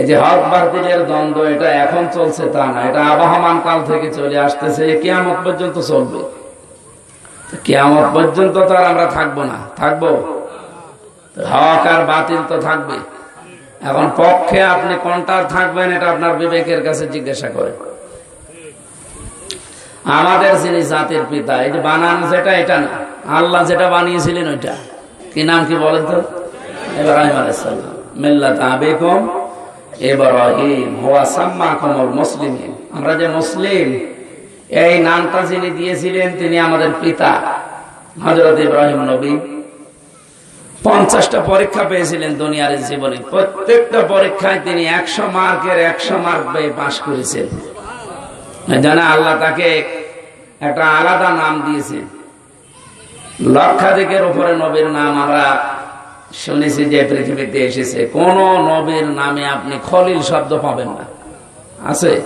এই যে হক বাতিলের দ্বন্দ্ব, এটা এখন চলছে তা না, এটা আবহমান কাল থেকে চলে আসতেছে কেয়ামত পর্যন্ত চলবে। কেয়ামত পর্যন্ত তো আর আমরা থাকব না, থাকব? হক আর বাতিল তো থাকবে। এখন পক্ষে আপনি কোনটার থাকবেন, এটা আপনার বিবেকের কাছে জিজ্ঞাসা করে। আমাদের যিনি জাতির পিতা, এই যে বানান যেটা, এটা না। আল্লাহ যেটা বানিয়েছিলেন ওইটা। কি নাম কি বলেন তো? এবার আলাইসাল্লাম মিল্লাত আবেকুম মুসলিমিন। আমরা যে মুসলিম, এই নামটা যিনি দিয়েছিলেন তিনি আমাদের পিতা, হযরত ইব্রাহিম নবী। পঞ্চাশটা পরীক্ষা পেয়েছিলেন দুনিয়ার জীবনে। প্রত্যেকটা পরীক্ষায় তিনি একশো মার্কের একশো মার্ক পেয়ে পাশ করেছেন। জানা আল্লাহ তাকে একটা আলাদা নাম দিয়েছেন। লক্ষাধিকের উপরে নবীর নাম আমরা শুনেছি যে পৃথিবীতে এসেছে। কোন নবীর নামে আপনি খলিল শব্দ পাবেন না। আছে?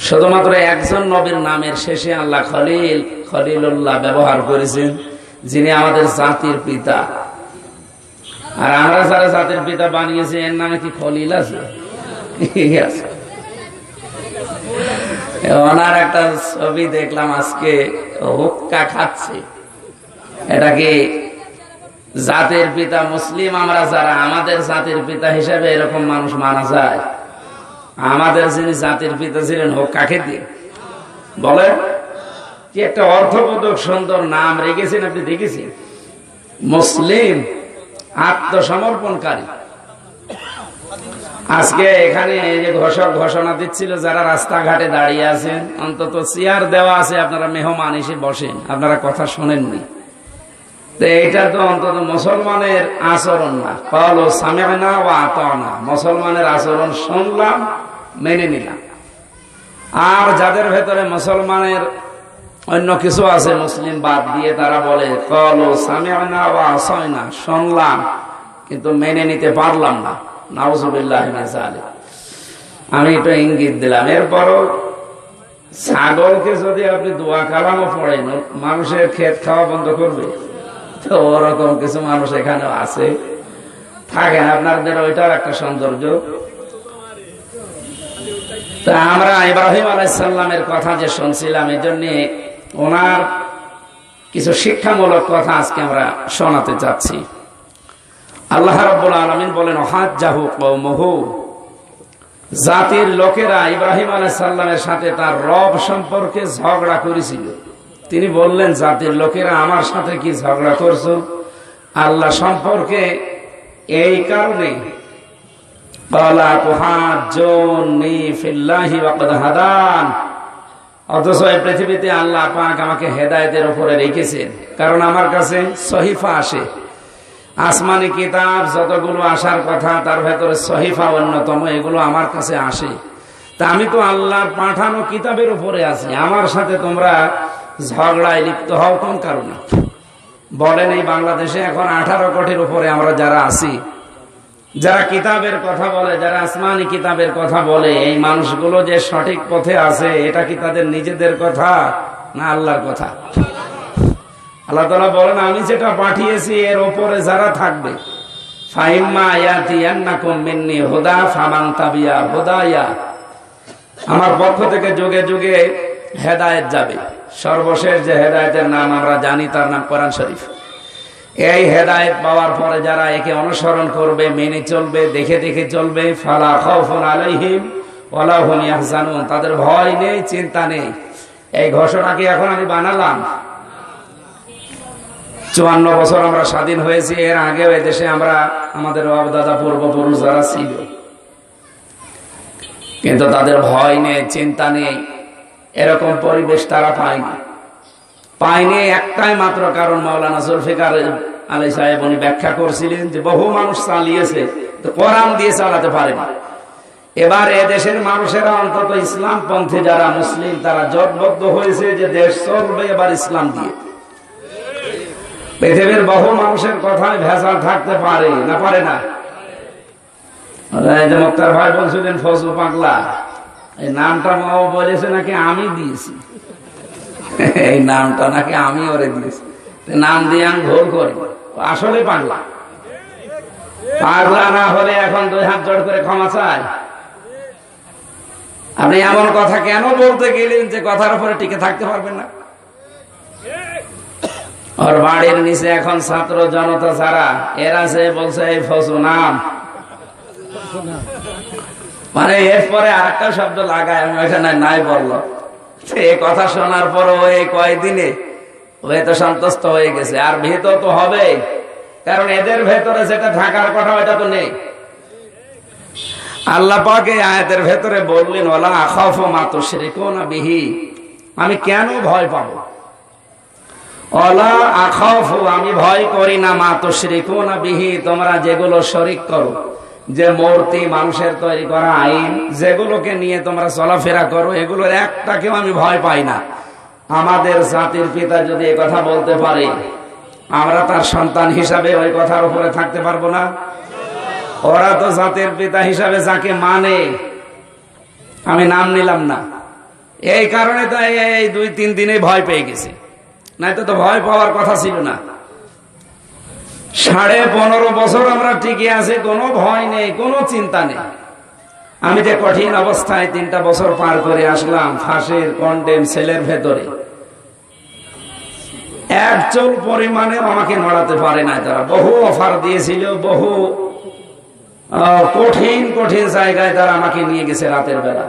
শুধুমাত্র একজন নবীর নামের শেষে আল্লাহ খলিল, খলিলুল্লাহ ব্যবহার করেছেন, যিনি আমাদের জাতির পিতা। আর আমরা যারা জাতির পিতা বানিয়েছি, এর নামে কি খলিল আছে? আছে? ওনার একটা ছবি দেখলাম আজকে, হুক্কা খাচ্ছে। এটা কি জাতির পিতা মুসলিম, আমরা যারা, আমাদের জাতির পিতা হিসেবে এরকম মানুষ মানা যায়। আমাদের যিনি জাতির পিতা ছিলেন হুক্কা খেতে বলে? কি একটা অর্থবোধক সুন্দর নাম রেখেছেন আপনি, দেখেছেন? মুসলিম আত্মসমর্পণকারী। আজকে এখানে এই যে ঘোষক ঘোষণা দিচ্ছিল, যারা রাস্তাঘাটে দাঁড়িয়ে আছেন, অন্তত চেয়ার দেওয়া আছে, আপনারা মেহমান এসে বসেন, আপনারা কথা শোনেননি। এটা তো অন্তত মুসলমানের আচরণ না। কল সামে না ও আত না মুসলমানের আচরণ শুনলাম, মেনে নিলাম। আর যাদের ভেতরে মুসলমানের অন্য কিছু আছে, মুসলিম বাদ দিয়ে তারা বলে কল সামে না ও আসয় না শুনলাম, কিন্তু মেনে নিতে পারলাম না। নাউজুবিল্লাহ আমি একটু ইঙ্গিত দিলাম। এরপরও ছাগলকে যদি আপনি দোয়া কালামও পড়েন, মানুষের ক্ষেত খাওয়া বন্ধ করবে। তো ওরকম কিছু মানুষ এখানে আছে। থাকেন, আপনাদের ওইটার একটা সৌন্দর্য। তা আমরা ইব্রাহিম আলাইসাল্লামের কথা যে শুনছিলাম এই জন্য ওনার কিছু শিক্ষামূলক কথা আজকে আমরা শোনাতে চাচ্ছি। আল্লাহ রব্বুল আলমিন বলেন হাত যাহু কৌমহু জাতির লোকেরা ইব্রাহিম আলাইসাল্লামের সাথে তার রব সম্পর্কে ঝগড়া করেছিল। তিনি বললেন, জাতির লোকেরা আমার সাথে কি ঝগড়া করছ? আল্লাহ সম্পর্কে এই কারণে অথচ এই পৃথিবীতে আল্লাহ পাক আমাকে হেদায়তের উপরে রেখেছেন। কারণ আমার কাছে সহিফা আসে। আসমানি কিতাব যতগুলো আসার কথা, তার ভেতরে সহিফা অন্যতম, এগুলো আমার কাছে আসে। তা আমি তো আল্লাহর পাঠানো কিতাবের উপরে আছি। আমার সাথে তোমরা ঝগড়ায় লিপ্ত হও কোন কারণে? বলেন এই বাংলাদেশে এখন আঠারো কোটির উপরে আমরা যারা আছি, যারা কিতাবের কথা বলে, যারা আসমানি কিতাবের কথা বলে, এই মানুষগুলো যে সঠিক পথে আছে, এটা কি তাদের নিজেদের কথা না আল্লাহর কথা? আল্লাহ তালা বলেন, আমি যেটা পাঠিয়েছি এর ওপরে যারা থাকবে আমার পক্ষ থেকে যুগে যুগে হেদায়ত যাবে। সর্বশেষ যে হেদায়তের নাম আমরা জানি, তার নাম কোরআন শরীফ। এই হেদায়ত পাওয়ার পরে যারা একে অনুসরণ করবে, মেনে চলবে, দেখে দেখে চলবে, ফালা খাউফুন আলাইহিম ওয়ালা হুম ইয়াহজানুন। তাদের ভয় নেই, চিন্তা নেই। এই ঘোষণাকে এখন আমি বানালাম? চুয়ান্ন বছর আমরা স্বাধীন হয়েছি, এর আগেও দেশে আমরা, আমাদের দাদা পূর্বপুরুষ যারা ছিল। কিন্তু তাদের ভয় নেই, চিন্তা নেই। এরকম পরিবেশ তারা পায়নি। পায়নি একটাই মাত্র কারণ মাওলানা জুলফিকার আলী সাহেব উনি ব্যাখ্যা করছিলেন যে বহু মানুষ চালিয়েছে তো কোরআন দিয়ে চালাতে পারেনি। এবার এ দেশের মানুষেরা অন্তত ইসলাম পন্থী যারা মুসলিম, তারা জটবদ্ধ হয়েছে যে দেশ চলবে এবার ইসলাম দিয়ে। পৃথিবীর বহু মানুষের কথায় ভেজাল থাকতে পারে না পারে না। ভাই বলছিলেন, ফজল পাগলা এই নামটা মাও বলেছে নাকি আমি দিয়েছি। এই নামটা নাকি আমি ওরে দিয়েছি। নাম দিয়ে আমি ভুল করি। আসলে পাগলা। পাগলা না হলে এখন দুই হাত জোড় করে ক্ষমা চায় আপনি এমন কথা কেন বলতে গেলেন যে কথার উপরে টিকে থাকতে পারবেন না? ওর বাড়ির নিচে এখন ছাত্র জনতা ছাড়া এরা সে বলছে এই ফসু নাম। মানে এরপরে আর একটা শব্দ লাগায়, আমি ওখানে নাই বলল। এই কথা শোনার পর ওই কয়দিনে ও তো সন্তুষ্ট হয়ে গেছে। আর ভেতর তো হবে, কারণ এদের ভেতরে যেটা থাকার কথা ওটা তো নেই। আল্লাহ পাকে আয়াতের ভেতরে বললেন ওলা আখাফ মাতো না বিহি। আমি কেন ভয় পাবো? অলা আখাফ, আমি ভয় করি না মাতো না বিহি, তোমরা যেগুলো শরিক করো। যে মূর্তি মানুষের তৈরি করা আইন, যেগুলোকে নিয়ে তোমরা চলাফেরা করো, এগুলোর একটাকেও আমি ভয় পাই না। আমাদের জাতির পিতা যদি কথা বলতে পারে, আমরা তার সন্তান হিসাবে ওই কথার উপরে থাকতে পারব না। ওরা তো জাতির পিতা হিসাবে যাকে মানে আমি নাম নিলাম না। এই কারণে তো এই দুই তিন দিনে ভয় পেয়ে গেছি। নাই তো ভয় পাওয়ার কথা ছিল না। সাড়ে পনেরো বছর আমরা টিকে আছি, কোনো ভয় নেই, কোনো চিন্তা নেই। আমি যে কঠিন অবস্থায় তিনটা বছর পার করে আসলাম, ফাঁসের কন্ডেম সেলের ভেতরে। একচল পরিমাণে আমাকে নড়াতে পারে না তারা। বহু অফার দিয়েছিল, বহু কঠিন কঠিন জায়গায় তারা আমাকে নিয়ে গেছে রাতের বেলা।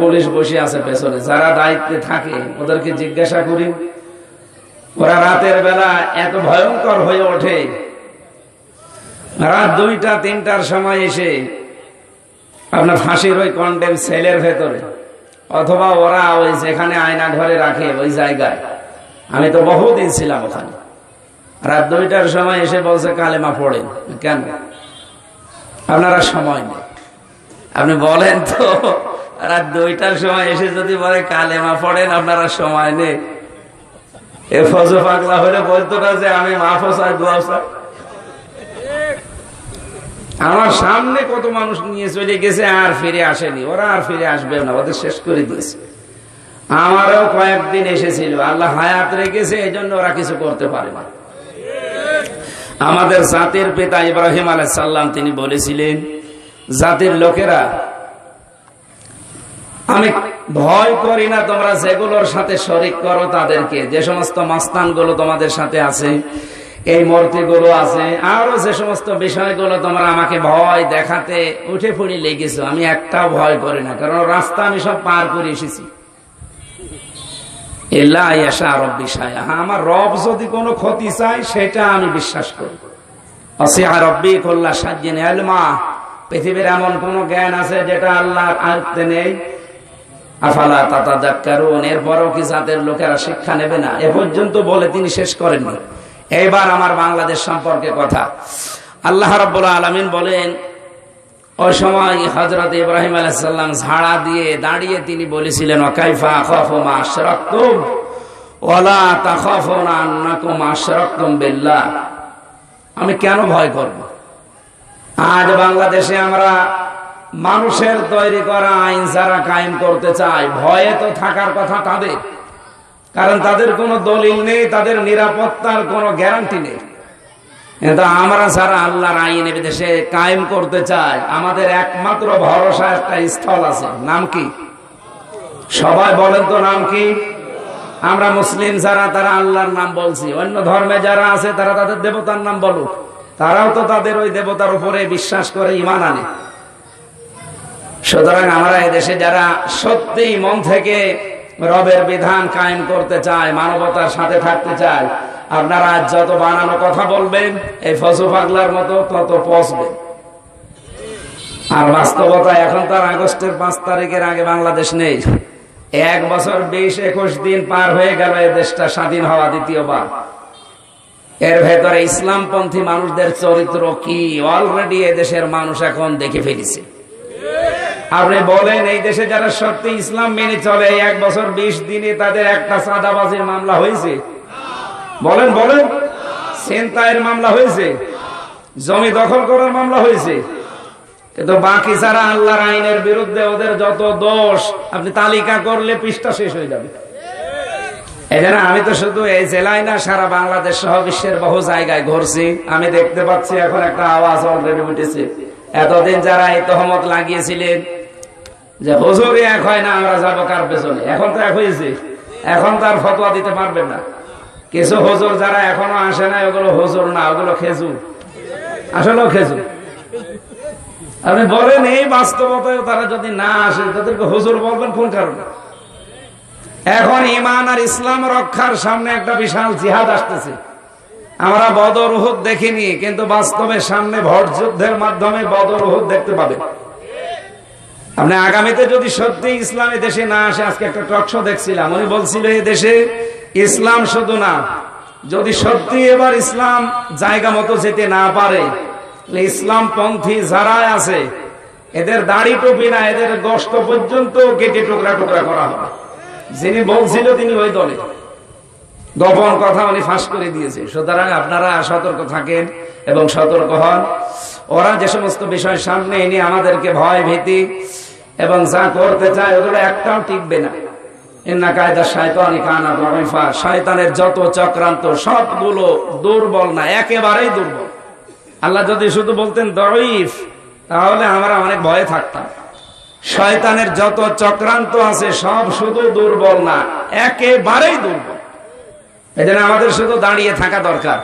পুলিশ বসে আছে পেছনে, যারা দায়িত্বে থাকে, ওদেরকে জিজ্ঞাসা করি ওরা রাতের বেলা এত ভয়ঙ্কর হয়ে ওঠে। রাত দুইটা, তিনটার সময় এসে আপনার ফাঁসির ওই কন্ডেম সেলের ভেতরে, অথবা ওরা ওই যেখানে আয়না ঘরে রাখে ওই জায়গায়। আমি তো বহুদিন ছিলাম ওখানে। রাত দুইটার সময় এসে বলছে, কালেমা পড়েন। কেন? আপনারা সময় নেই। আপনি বলেন তো, রাত দুইটার সময় এসে যদি বলে, কালেমা পড়েন, আপনারা সময় নেই। আমার সামনে কত মানুষ নিয়ে চলে গেছে, আর ফিরে আসেনি। ওরা আর ফিরে আসবে না, ওদের শেষ করে দিয়েছে। আমারও কয়েকদিন এসেছিল, আল্লাহ হায়াত রেখেছে এই জন্য ওরা কিছু করতে পারে না। আমাদের জাতির পিতা ইব্রাহিম আলাইসাল্লাম তিনি বলেছিলেন, জাতির লোকেরা আমি ভয় করি না তোমরা যেগুলোর সাথে শরিক করো তাদেরকে। যে সমস্ত মাস্তানগুলো তোমাদের সাথে আছে, এই মূর্তিগুলো আছে, আরও যে সমস্ত বিষয়গুলো তোমরা আমাকে ভয় দেখাতে উঠে পড়ে লেগেছো, আমি একটাও ভয় করি না, কারণ রাস্তা আমি সব পার করে এসেছি। আমার রব যদি কোনো ক্ষতি চাই সেটা আমি বিশ্বাস করি। রব্বি কল্লা সাজিয়ে পৃথিবীর এমন কোন জ্ঞান আছে যেটা আল্লাহর আয়ত্তে নেই আফালা তাতা দাক্কারুন এরপরও কি জাতের লোকেরা শিক্ষা নেবে না? এ পর্যন্ত বলে তিনি শেষ করেননি। এইবার আমার বাংলাদেশ সম্পর্কে কথা। আল্লাহ রব্বুল আলমিন বলেন ওই সময় হজরত ইব্রাহিম আলাইসাল্লাম ঝাড়া দিয়ে দাঁড়িয়ে তিনি বলেছিলেন অকাইফা খফমা আশরাক্তুম ওলা তাখফুনা আন্নাকুম আশরাক্তুম বিল্লাহ। আমি কেন ভয় করব? আজ বাংলাদেশে আমরা মানুষের তৈরি করা আইন যারা কায়েম করতে চায়, ভয়ে তো থাকার কথা তাদের। কারণ তাদের কোনো দলিল নেই, তাদের নিরাপত্তার কোনো গ্যারান্টি নেই। কিন্তু আমরা যারা আল্লাহর আইন দেশে কায়েম করতে চাই, আমাদের একমাত্র ভরসা একটা স্থল আছে। নাম কি? সবাই বলেন তো নাম কি? আমরা মুসলিম যারা, তারা আল্লাহর নাম বলছি। অন্য ধর্মে যারা আছে, তারা তাদের দেবতার নাম বলুক। তারাও তো তাদের ওই দেবতার উপরে বিশ্বাস করে ইমান আনে। সুতরাং আমরা এদেশে যারা সত্যি মন থেকে রবের বিধান কায়েম করতে চায়, মানবতার সাথে থাকতে চায়, আপনারা যত বানানো কথা বলবেন, এই ফসু পাগলার মতো তত পচবে। আর বাস্তবতা এখন তার আগস্টের পাঁচ তারিখের আগে বাংলাদেশ নেই। এক বছর বিশ একুশ দিন পার হয়ে গেল এই দেশটা স্বাধীন হওয়া দ্বিতীয়বার। এর ভেতরে ইসলামপন্থী মানুষদের চরিত্র কি? অলরেডি দেশের মানুষ এখন দেখে ফেলেছে। আপনি বলেন, এই দেশে যারা সত্যি ইসলাম মেনে চলে, এক বছর বিশ দিনে তাদের একটা সাদাবাজির মামলা হয়েছে। বলেন বলেন। সেন্তায়ের মামলা হয়েছে। জমি দখল করার মামলা হয়েছে। কিন্তু বাকি যারা আল্লাহর আইনের বিরুদ্ধে ওদের যত দোষ, আপনি তালিকা করলে পৃষ্ঠা শেষ হয়ে যাবে। জন্য আমি তো শুধু এই জেলায় না, সারা বাংলাদেশ সহ বিশ্বের বহু জায়গায় ঘুরছি। আমি দেখতে পাচ্ছি এখন একটা আওয়াজ অলরেডি উঠেছে। এতদিন যারা এই তহমত লাগিয়েছিলেন যে হুজুর এক হয় না, আমরা যাব কার পেছনে? এখন তো এক হয়েছে। এখন তো আর ফতোয়া দিতে পারবেন না। কিছু হুজুর যারা এখনও আসে না ওগুলো হুজুর না, ওগুলো খেজুর। আসলেও খেজুর। আপনি বলেন, এই বাস্তবতায় তারা যদি না আসে, তাদেরকে হুজুর বলবেন কোন কারণে? এখন ইমান আর ইসলাম রক্ষার সামনে একটা বিশাল জিহাদ আসতেছে। আমরা বদর উহুদ দেখিনি, কিন্তু বাস্তবে সামনে ভোট যুদ্ধের মাধ্যমে বদর উহুদ দেখতে পাবে। আপনি আগামীতে যদি সত্যি ইসলামী দেশে না আসে, আজকে একটা টকশো দেখছিলাম। উনি বলছিল এই দেশে ইসলাম শুধু না, যদি সত্যি এবার ইসলাম জায়গা মতো যেতে না পারে ইসলাম পন্থী যারা আছে, এদের দাড়ি টুপি না, এদের গোস্ত পর্যন্ত কেটে টুকরা টুকরা করা হবে। যিনি বলছিল, তিনি ওই দলে। গোপন কথা উনি ফাঁস করে দিয়েছে। সুতরাং আপনারা সতর্ক থাকেন এবং সতর্ক হন। ওরা যে সমস্ত বিষয় সামনে এনে আমাদেরকে ভয় ভীতি এবং যা করতে চায় ওগুলো একটাও টিকবে না। ইন্না কায়দা শয়তানি কানা দরিফা শয়তানের যত চক্রান্ত, সবগুলো দুর্বল না, একেবারেই দুর্বল। আল্লাহ যদি শুধু বলতেন দরিফ তাহলে আমরা অনেক ভয়ে থাকতাম। শয়তানের যত চক্রান্ত আছে, সব শুধু দুর্বল না, একেবারেই দুর্বল। এই জন্য আমাদের শুধু দাঁড়িয়ে থাকা দরকার।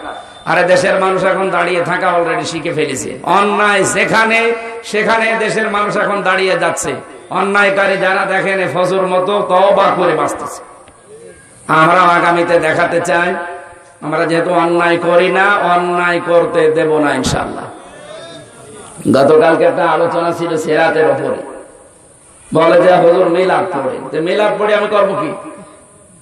আরে দেশের মানুষ এখন দাঁড়িয়ে থাকা অলরেডি শিখে ফেলেছে। অন্যায় যেখানে, সেখানে দেশের মানুষ এখন দাঁড়িয়ে যাচ্ছে। অন্যায়কারী যারা দেখেন ফজর মতো তবা করে বাঁচতেছে। আমরা আগামীতে দেখাতে চাই, আমরা যেহেতু অন্যায় করি না, অন্যায় করতে দেব না ইনশাল্লাহ গতকালকে একটা আলোচনা ছিল সেরাতের ওপরে। বলে যে হুজুর মিলাদ পড়ে। মিলাদ পড়ে আমি করব কি?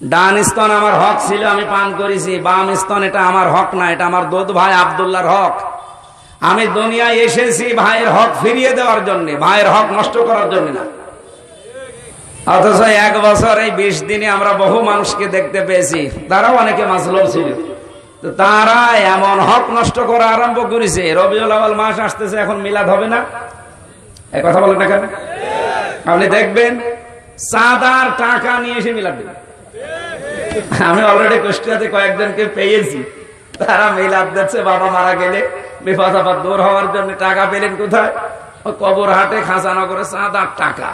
ডান স্তন আমার হক ছিল, আমি পান করেছি। বাম স্তন এটা আমার হক না, এটা আমার দোদ ভাই আবদুল্লাহর হক। আমি দুনিয়ায় এসেছি ভাইয়ের হক ফিরিয়ে দেওয়ার জন্য, ভাইয়ের হক নষ্ট করার জন্য না। অথচ এক বছর এই বিশ দিনে আমরা বহু মানুষকে দেখতে পেয়েছি, তারাও অনেকে মাসলম ছিল। তো তারা এমন হক নষ্ট করা আরম্ভ করেছে। রবিউল আওয়াল মাস আসতেছে, এখন মিলাদ হবে না? কথা বলেন না কেন? আপনি দেখবেন চাঁদার টাকা নিয়ে এসে মিলাদ দেবেন আমি অলরেডি কুষ্টিয়াতে কয়েকজনকে পেয়েছি। তারা মিলাদ দিচ্ছে, বাবা মারা গেলে। বিপদ দূর হওয়ার জন্য টাকা পেলেন কোথায়? ও কবর হাটে খাঁচানো করে চাঁদার টাকা।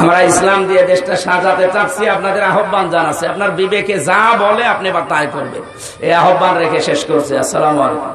আমরা ইসলাম দিয়ে দেশটা সাজাতে চাচ্ছি, আপনাদের আহ্বান জানাচ্ছে। আপনার বিবেকে যা বলে আপনি বা তাই করবেন। এই আহ্বান রেখে শেষ করছে। আসসালামু আলাইকুম।